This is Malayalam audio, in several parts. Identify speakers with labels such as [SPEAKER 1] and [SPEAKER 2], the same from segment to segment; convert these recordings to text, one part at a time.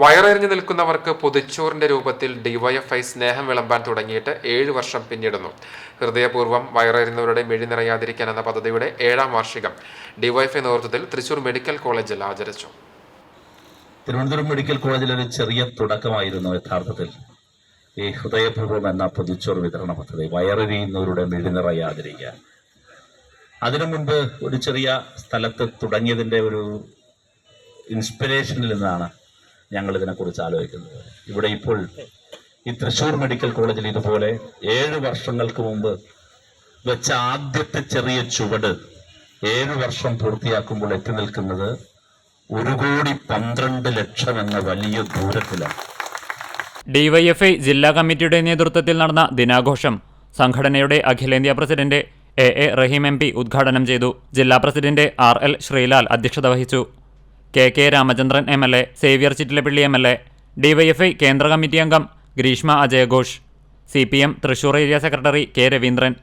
[SPEAKER 1] വയറെറിഞ്ഞു നിൽക്കുന്നവർക്ക് പൊതിച്ചോറിന്റെ രൂപത്തിൽ ഡിവൈഎഫ്ഐ സ്നേഹം വിളമ്പാൻ തുടങ്ങിയിട്ട് ഏഴ് വർഷം പിന്നിടുന്നു. ഹൃദയപൂർവം വയറെറിയുന്നവരുടെ മെഴി നിറയാതിരിക്കാൻ എന്ന പദ്ധതിയുടെ ഏഴാം വാർഷികം ഡിവൈഎഫ്ഐ നേതൃത്വത്തിൽ തൃശൂർ മെഡിക്കൽ കോളേജിൽ ആചരിച്ചു.
[SPEAKER 2] തിരുവനന്തപുരം മെഡിക്കൽ കോളേജിൽ ഒരു ചെറിയ തുടക്കമായിരുന്നു യഥാർത്ഥത്തിൽ. ഈ ഹൃദയപൂർവം എന്ന പൊതിച്ചോറ് വിതരണ പദ്ധതി വയറെറിയുന്നവരുടെ മെഴി നിറയാതിരിക്കാൻ. അതിനു മുൻപ് ഒരു ചെറിയ സ്ഥലത്ത് തുടങ്ങിയതിന്റെ ഒരു ഇൻസ്പിറേഷനിൽ നിന്നാണ് ഞങ്ങൾ ഇതിനെക്കുറിച്ച് ആലോചിക്കുന്നത് ഇവിടെ ഇപ്പോൾ ഈ തൃശ്ശൂർ മെഡിക്കൽ കോളേജിൽ ഇതുപോലെ ഏഴ് വർഷങ്ങൾക്ക് മുമ്പ് വെച്ച ആദ്യത്തെ ചെറിയ ചുവട് ഏഴ് വർഷം പൂർത്തിയാക്കുമ്പോൾ എത്തി നിൽക്കുന്നത് ഒരു കോടി പന്ത്രണ്ട് ലക്ഷം എന്ന വലിയ ദൂരത്തിലാണ്.
[SPEAKER 3] ഡിവൈഎഫ്ഐ ജില്ലാ കമ്മിറ്റിയുടെ നേതൃത്വത്തിൽ നടന്ന ദിനാഘോഷം സംഘടനയുടെ അഖിലേന്ത്യാ president A A Rahim M P ഉദ്ഘാടനം ചെയ്തു. ജില്ലാ പ്രസിഡന്റ് ആർ എൽ ശ്രീലാൽ അധ്യക്ഷത വഹിച്ചു. K K Ramachandran M L A Xavier Chittilappally M L A DYFI കേന്ദ്ര കമ്മിറ്റി അംഗം Greeshma അജയഘോഷ് C P M Thrissur area secretary K Raveendran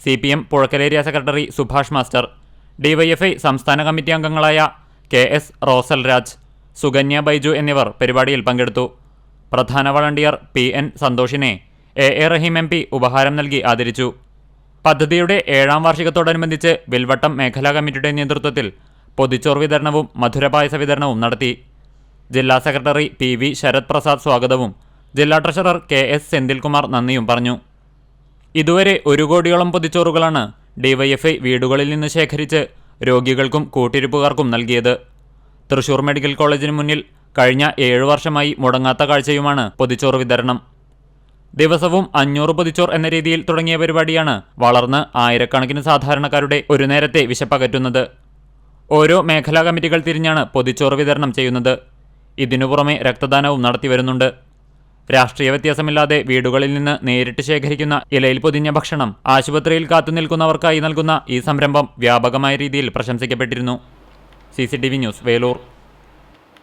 [SPEAKER 3] C P M Puzhakkal area secretary Subhash master DYFI സംസ്ഥാന കമ്മിറ്റി അംഗങ്ങളായ കെ എസ് റോസൽ രാജ് സുകന്യ ബൈജു എന്നിവർ പരിപാടിയിൽ പങ്കെടുത്തു. പ്രധാന volunteer P N സന്തോഷിനെ A A Rahim M P ഉപഹാരം നൽകി ആദരിച്ചു. പദ്ധതിയുടെ ഏഴാം വാർഷികത്തോടനുബന്ധിച്ച് വിൽവട്ടം മേഖലാ കമ്മിറ്റിയുടെ നേതൃത്വത്തിൽ പൊതിച്ചോർ വിതരണവും മധുരപായസ വിതരണവും നടത്തി. ജില്ലാ secretary P V Sarath Prasad സ്വാഗതവും ജില്ലാ ട്രഷറർ കെ എസ് സെന്തിൽകുമാർ നന്ദിയും പറഞ്ഞു. ഇതുവരെ ഒരു കോടിയോളം പൊതിച്ചോറുകളാണ് ഡിവൈഎഫ്ഐ വീടുകളിൽ നിന്ന് ശേഖരിച്ച് രോഗികൾക്കും കൂട്ടിരിപ്പുകാർക്കും നൽകിയത്. തൃശൂർ മെഡിക്കൽ കോളേജിന് മുന്നിൽ കഴിഞ്ഞ ഏഴു വർഷമായി മുടങ്ങാത്ത കാഴ്ചയുമാണ് പൊതിച്ചോറ് വിതരണം. ദിവസവും അഞ്ഞൂറ് പൊതിച്ചോർ എന്ന രീതിയിൽ തുടങ്ങിയ പരിപാടിയാണ് വളർന്ന് ആയിരക്കണക്കിന് സാധാരണക്കാരുടെ ഒരു നേരത്തെ വിശപ്പകറ്റുന്നത്. ഓരോ മേഖലാ കമ്മിറ്റികൾ തിരിഞ്ഞാണ് പൊതിച്ചോറ് വിതരണം ചെയ്യുന്നത്. ഇതിനു പുറമെ രക്തദാനവും നടത്തിവരുന്നുണ്ട് രാഷ്ട്രീയ വ്യത്യാസമില്ലാതെ വീടുകളിൽ നിന്ന് നേരിട്ട് ശേഖരിക്കുന്ന ഇലയിൽ പൊതിഞ്ഞ ഭക്ഷണം ആശുപത്രിയിൽ കാത്തുനിൽക്കുന്നവർക്കായി നൽകുന്ന ഈ സംരംഭം വ്യാപകമായ രീതിയിൽ പ്രശംസിക്കപ്പെട്ടിരുന്നു. C news Velur.